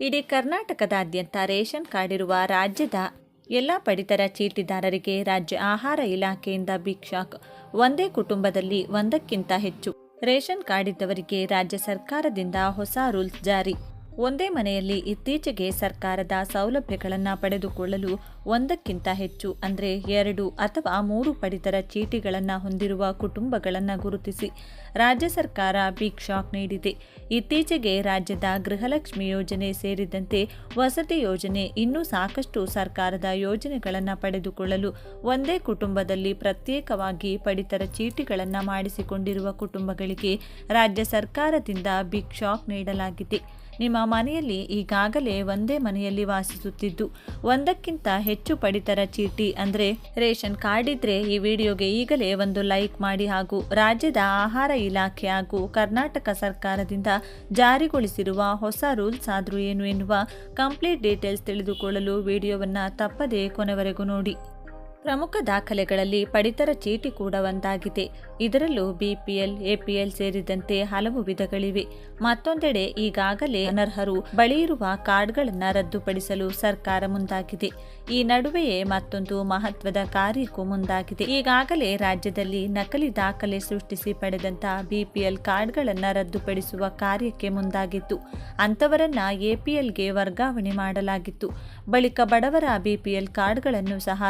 ಇಡೀ ಕರ್ನಾಟಕದಾದ್ಯಂತ ration card ಇರುವ ರಾಜ್ಯದ ಎಲ್ಲ ಪಡಿತರ ಚೀಟಿದಾರರಿಗೆ ರಾಜ್ಯ ಆಹಾರ ಇಲಾಖೆಯಿಂದ ಶಾಕ್ ಒಂದೇ ಕುಟುಂಬದಲ್ಲಿ ಒಂದಕ್ಕಿಂತ ಹೆಚ್ಚು ರೇಷನ್ ಕಾರ್ಡ್ ಇದ್ದವರಿಗೆ ರಾಜ್ಯ ಸರ್ಕಾರದಿಂದ ಹೊಸ ರೂಲ್ಸ್ ಜಾರಿ. ಒಂದೇ ಮನೆಯಲ್ಲಿ ಇತ್ತೀಚೆಗೆ ಸರ್ಕಾರದ ಸೌಲಭ್ಯಗಳನ್ನು ಪಡೆದುಕೊಳ್ಳಲು ಒಂದಕ್ಕಿಂತ ಹೆಚ್ಚು, ಅಂದರೆ ಎರಡು ಅಥವಾ ಮೂರು ಪಡಿತರ ಚೀಟಿಗಳನ್ನು ಹೊಂದಿರುವ ಕುಟುಂಬಗಳನ್ನು ಗುರುತಿಸಿ ರಾಜ್ಯ ಸರ್ಕಾರ ಬಿಗ್ ಶಾಕ್ ನೀಡಿದೆ. ಇತ್ತೀಚೆಗೆ ರಾಜ್ಯದ ಗೃಹಲಕ್ಷ್ಮಿ ಯೋಜನೆ ಸೇರಿದಂತೆ ವಸತಿ ಯೋಜನೆ ಇನ್ನೂ ಸಾಕಷ್ಟು ಸರ್ಕಾರದ ಯೋಜನೆಗಳನ್ನು ಪಡೆದುಕೊಳ್ಳಲು ಒಂದೇ ಕುಟುಂಬದಲ್ಲಿ ಪ್ರತ್ಯೇಕವಾಗಿ ಪಡಿತರ ಚೀಟಿಗಳನ್ನು ಮಾಡಿಸಿಕೊಂಡಿರುವ ಕುಟುಂಬಗಳಿಗೆ ರಾಜ್ಯ ಸರ್ಕಾರದಿಂದ ಬಿಗ್ ಶಾಕ್ ನೀಡಲಾಗಿದೆ. ನಿಮ್ಮ ಮನೆಯಲ್ಲಿ ಈಗಾಗಲೇ ಒಂದೇ ಮನೆಯಲ್ಲಿ ವಾಸಿಸುತ್ತಿದ್ದು, ಒಂದಕ್ಕಿಂತ ಹೆಚ್ಚು ಪಡಿತರ ಚೀಟಿ ಅಂದರೆ ರೇಷನ್ ಕಾರ್ಡ್ ಇದ್ರೆ ಈ ವಿಡಿಯೋಗೆ ಈಗಲೇ ಒಂದು ಲೈಕ್ ಮಾಡಿ ಹಾಗೂ ರಾಜ್ಯದ ಆಹಾರ ಇಲಾಖೆ ಹಾಗೂ ಕರ್ನಾಟಕ ಸರ್ಕಾರದಿಂದ ಜಾರಿಗೊಳಿಸಿರುವ ಹೊಸ ರೂಲ್ಸ್ ಆದರೂ ಏನು ಎನ್ನುವ ಕಂಪ್ಲೀಟ್ ಡೀಟೇಲ್ಸ್ ತಿಳಿದುಕೊಳ್ಳಲು ವಿಡಿಯೋವನ್ನು ತಪ್ಪದೇ ಕೊನೆವರೆಗೂ ನೋಡಿ. ಪ್ರಮುಖ ದಾಖಲೆಗಳಲ್ಲಿ ಪಡಿತರ ಚೀಟಿ ಕೂಡ ಒಂದಾಗಿದೆ. ಇದರಲ್ಲೂ ಬಿಪಿಎಲ್, ಎಪಿಎಲ್ ಸೇರಿದಂತೆ ಹಲವು ವಿಧಗಳಿವೆ. ಮತ್ತೊಂದೆಡೆ ಈಗಾಗಲೇ ಅನರ್ಹರು ಬಳಿ ಕಾರ್ಡ್ಗಳನ್ನು ರದ್ದುಪಡಿಸಲು ಸರ್ಕಾರ ಮುಂದಾಗಿದೆ. ಈ ನಡುವೆಯೇ ಮತ್ತೊಂದು ಮಹತ್ವದ ಕಾರ್ಯಕ್ಕೂ ಮುಂದಾಗಿದೆ. ಈಗಾಗಲೇ ರಾಜ್ಯದಲ್ಲಿ ನಕಲಿ ದಾಖಲೆ ಸೃಷ್ಟಿಸಿ ಪಡೆದಂತ ಬಿಪಿಎಲ್ ಕಾರ್ಡ್ಗಳನ್ನು ರದ್ದುಪಡಿಸುವ ಕಾರ್ಯಕ್ಕೆ ಮುಂದಾಗಿತ್ತು ಅಂತವರನ್ನ ಎಪಿಎಲ್ಗೆ ವರ್ಗಾವಣೆ ಮಾಡಲಾಗಿತ್ತು. ಬಳಿಕ ಬಡವರ ಬಿಪಿಎಲ್ ಕಾರ್ಡ್ಗಳನ್ನು ಸಹ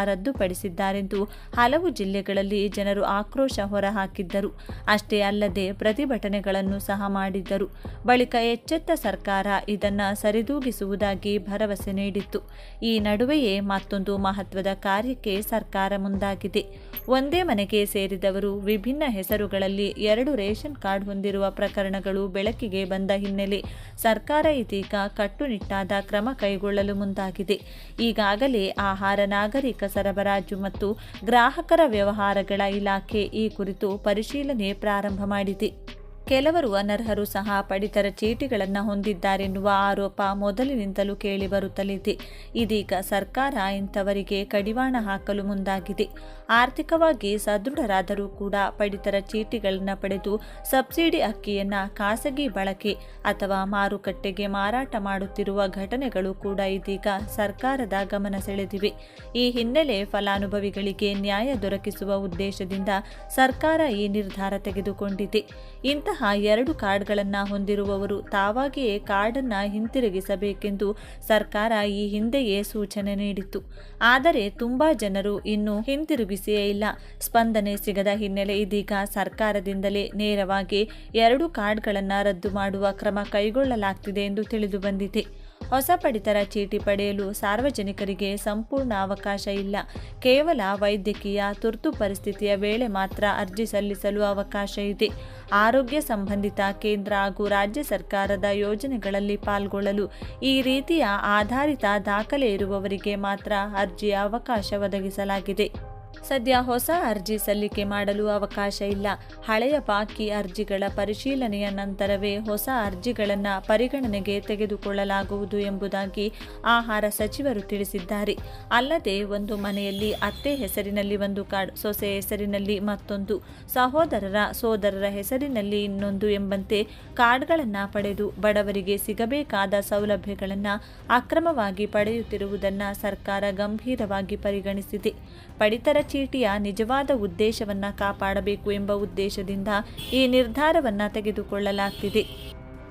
ರದ್ದುಪಡಿಸಿದ್ದಾರೆಂದು ಹಲವು ಜಿಲ್ಲೆಗಳಲ್ಲಿ ಜನರು ಆಕ್ರೋಶ ಹೊರಹಾಕಿದ್ದರು. ಅಷ್ಟೇ ಅಲ್ಲದೆ ಪ್ರತಿಭಟನೆಗಳನ್ನು ಸಹ ಮಾಡಿದ್ದರು. ಬಳಿಕ ಎಚ್ಚೆತ್ತ ಸರ್ಕಾರ ಇದನ್ನ ಸರಿದೂಗಿಸುವುದಾಗಿ ಭರವಸೆ ನೀಡಿತ್ತು. ಈ ನಡುವೆಯೇ ಮತ್ತೊಂದು ಮಹತ್ವದ ಕಾರ್ಯಕ್ಕೆ ಸರ್ಕಾರ ಮುಂದಾಗಿದೆ. ಒಂದೇ ಮನೆಗೆ ಸೇರಿದವರು ವಿಭಿನ್ನ ಹೆಸರುಗಳಲ್ಲಿ ಎರಡು ರೇಷನ್ ಕಾರ್ಡ್ ಹೊಂದಿರುವ ಪ್ರಕರಣಗಳು ಬೆಳಕಿಗೆ ಬಂದ ಹಿನ್ನೆಲೆ ಸರ್ಕಾರ ಇದೀಗ ಕಟ್ಟುನಿಟ್ಟಾದ ಕ್ರಮ ಕೈಗೊಳ್ಳಲು ಮುಂದಾಗಿದೆ. ಈಗಾಗಲೇ ಆಹಾರ ನಾಗರಿಕ ಸರಬರಾಜು ಮತ್ತು ಗ್ರಾಹಕರ ವ್ಯವಹಾರಗಳ ಇಲಾಖೆ ಈ ಕುರಿತು ಪರಿಶೀಲನೆ ಪ್ರಾರಂಭ ಮಾಡಿದೆ. ಕೆಲವರು ಅನರ್ಹರು ಸಹ ಪಡಿತರ ಚೀಟಿಗಳನ್ನು ಹೊಂದಿದ್ದಾರೆನ್ನುವ ಆರೋಪ ಮೊದಲಿನಿಂದಲೂ ಕೇಳಿಬರುತ್ತಲಿದೆ ಇದೀಗ ಸರ್ಕಾರ ಇಂಥವರಿಗೆ ಕಡಿವಾಣ ಹಾಕಲು ಮುಂದಾಗಿದೆ. ಆರ್ಥಿಕವಾಗಿ ಸದೃಢರಾದರೂ ಕೂಡ ಪಡಿತರ ಚೀಟಿಗಳನ್ನು ಪಡೆದು ಸಬ್ಸಿಡಿ ಅಕ್ಕಿಯನ್ನು ಖಾಸಗಿ ಬಳಕೆ ಅಥವಾ ಮಾರುಕಟ್ಟೆಗೆ ಮಾರಾಟ ಮಾಡುತ್ತಿರುವ ಘಟನೆಗಳು ಕೂಡ ಇದೀಗ ಸರ್ಕಾರದ ಗಮನ ಸೆಳೆದಿವೆ. ಈ ಹಿನ್ನೆಲೆ ಫಲಾನುಭವಿಗಳಿಗೆ ನ್ಯಾಯ ದೊರಕಿಸುವ ಉದ್ದೇಶದಿಂದ ಸರ್ಕಾರ ಈ ನಿರ್ಧಾರ ತೆಗೆದುಕೊಂಡಿದೆ. ಇಂತಹ ಎರಡು ಕಾರ್ಡ್ಗಳನ್ನು ಹೊಂದಿರುವವರು ತಾವಾಗಿಯೇ ಕಾರ್ಡನ್ನು ಹಿಂತಿರುಗಿಸಬೇಕೆಂದು ಸರ್ಕಾರ ಈ ಹಿಂದೆಯೇ ಸೂಚನೆ ನೀಡಿತ್ತು. ಆದರೆ ತುಂಬಾ ಜನರು ಇನ್ನೂ ಹಿಂತಿರುಗಿಸಿಯೇ ಇಲ್ಲ. ಸ್ಪಂದನೆ ಸಿಗದ ಹಿನ್ನೆಲೆ ಇದೀಗ ಸರ್ಕಾರದಿಂದಲೇ ನೇರವಾಗಿ ಎರಡು ಕಾರ್ಡ್ಗಳನ್ನು ರದ್ದು ಮಾಡುವ ಕ್ರಮ ಕೈಗೊಳ್ಳಲಾಗ್ತಿದೆ ಎಂದು ತಿಳಿದು ಬಂದಿದೆ. ಹೊಸ ಪಡಿತರ ಚೀಟಿ ಪಡೆಯಲು ಸಾರ್ವಜನಿಕರಿಗೆ ಸಂಪೂರ್ಣ ಅವಕಾಶ ಇಲ್ಲ. ಕೇವಲ ವೈದ್ಯಕೀಯ ತುರ್ತು ಪರಿಸ್ಥಿತಿಯ ವೇಳೆ ಮಾತ್ರ ಅರ್ಜಿ ಸಲ್ಲಿಸಲು ಅವಕಾಶ ಇದೆ. ಆರೋಗ್ಯ ಸಂಬಂಧಿತ ಕೇಂದ್ರ ಹಾಗೂ ರಾಜ್ಯ ಸರ್ಕಾರದ ಯೋಜನೆಗಳಲ್ಲಿ ಪಾಲ್ಗೊಳ್ಳಲು ಈ ರೀತಿಯ ಆಧಾರಿತ ದಾಖಲೆ ಇರುವವರಿಗೆ ಮಾತ್ರ ಅರ್ಜಿಯ ಅವಕಾಶ ಒದಗಿಸಲಾಗಿದೆ. ಸದ್ಯ ಹೊಸ ಅರ್ಜಿ ಸಲ್ಲಿಕೆ ಮಾಡಲು ಅವಕಾಶ ಇಲ್ಲ. ಹಳೆಯ ಬಾಕಿ ಅರ್ಜಿಗಳ ಪರಿಶೀಲನೆಯ ನಂತರವೇ ಹೊಸ ಅರ್ಜಿಗಳನ್ನು ಪರಿಗಣನೆಗೆ ತೆಗೆದುಕೊಳ್ಳಲಾಗುವುದು ಎಂಬುದಾಗಿ ಆಹಾರ ಸಚಿವರು ತಿಳಿಸಿದ್ದಾರೆ. ಅಲ್ಲದೆ ಒಂದು ಮನೆಯಲ್ಲಿ ಅತ್ತೆ ಹೆಸರಿನಲ್ಲಿ ಒಂದು ಕಾರ್ಡ್ ಸೊಸೆ ಹೆಸರಿನಲ್ಲಿ ಮತ್ತೊಂದು, ಸಹೋದರರ ಸೋದರರ ಹೆಸರಿನಲ್ಲಿ ಇನ್ನೊಂದು ಎಂಬಂತೆ ಕಾರ್ಡ್ಗಳನ್ನು ಪಡೆದು ಬಡವರಿಗೆ ಸಿಗಬೇಕಾದ ಸೌಲಭ್ಯಗಳನ್ನು ಅಕ್ರಮವಾಗಿ ಪಡೆಯುತ್ತಿರುವುದನ್ನು ಸರ್ಕಾರ ಗಂಭೀರವಾಗಿ ಪರಿಗಣಿಸಿದೆ. ಪಡಿತರ ಚೀಟಿಯ ನಿಜವಾದ ಉದ್ದೇಶವನ್ನು ಕಾಪಾಡಬೇಕು ಎಂಬ ಉದ್ದೇಶದಿಂದ ಈ ನಿರ್ಧಾರವನ್ನು ತೆಗೆದುಕೊಳ್ಳಲಾಗ್ತಿದೆ.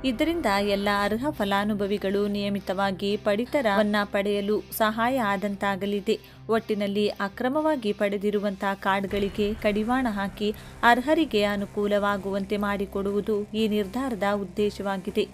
ಇದರಿಂದ ಎಲ್ಲ ಅರ್ಹ ಫಲಾನುಭವಿಗಳು ನಿಯಮಿತವಾಗಿ ಪಡಿತರವನ್ನು ಪಡೆಯಲು ಸಹಾಯ ಆದಂತಾಗಲಿದೆ. ಒಟ್ಟಿನಲ್ಲಿ ಅಕ್ರಮವಾಗಿ ಪಡೆದಿರುವಂತಹ ಕಾರ್ಡ್ಗಳಿಗೆ ಕಡಿವಾಣ ಹಾಕಿ ಅರ್ಹರಿಗೆ ಅನುಕೂಲವಾಗುವಂತೆ ಮಾಡಿಕೊಡುವುದು ಈ ನಿರ್ಧಾರದ ಉದ್ದೇಶವಾಗಿದೆ.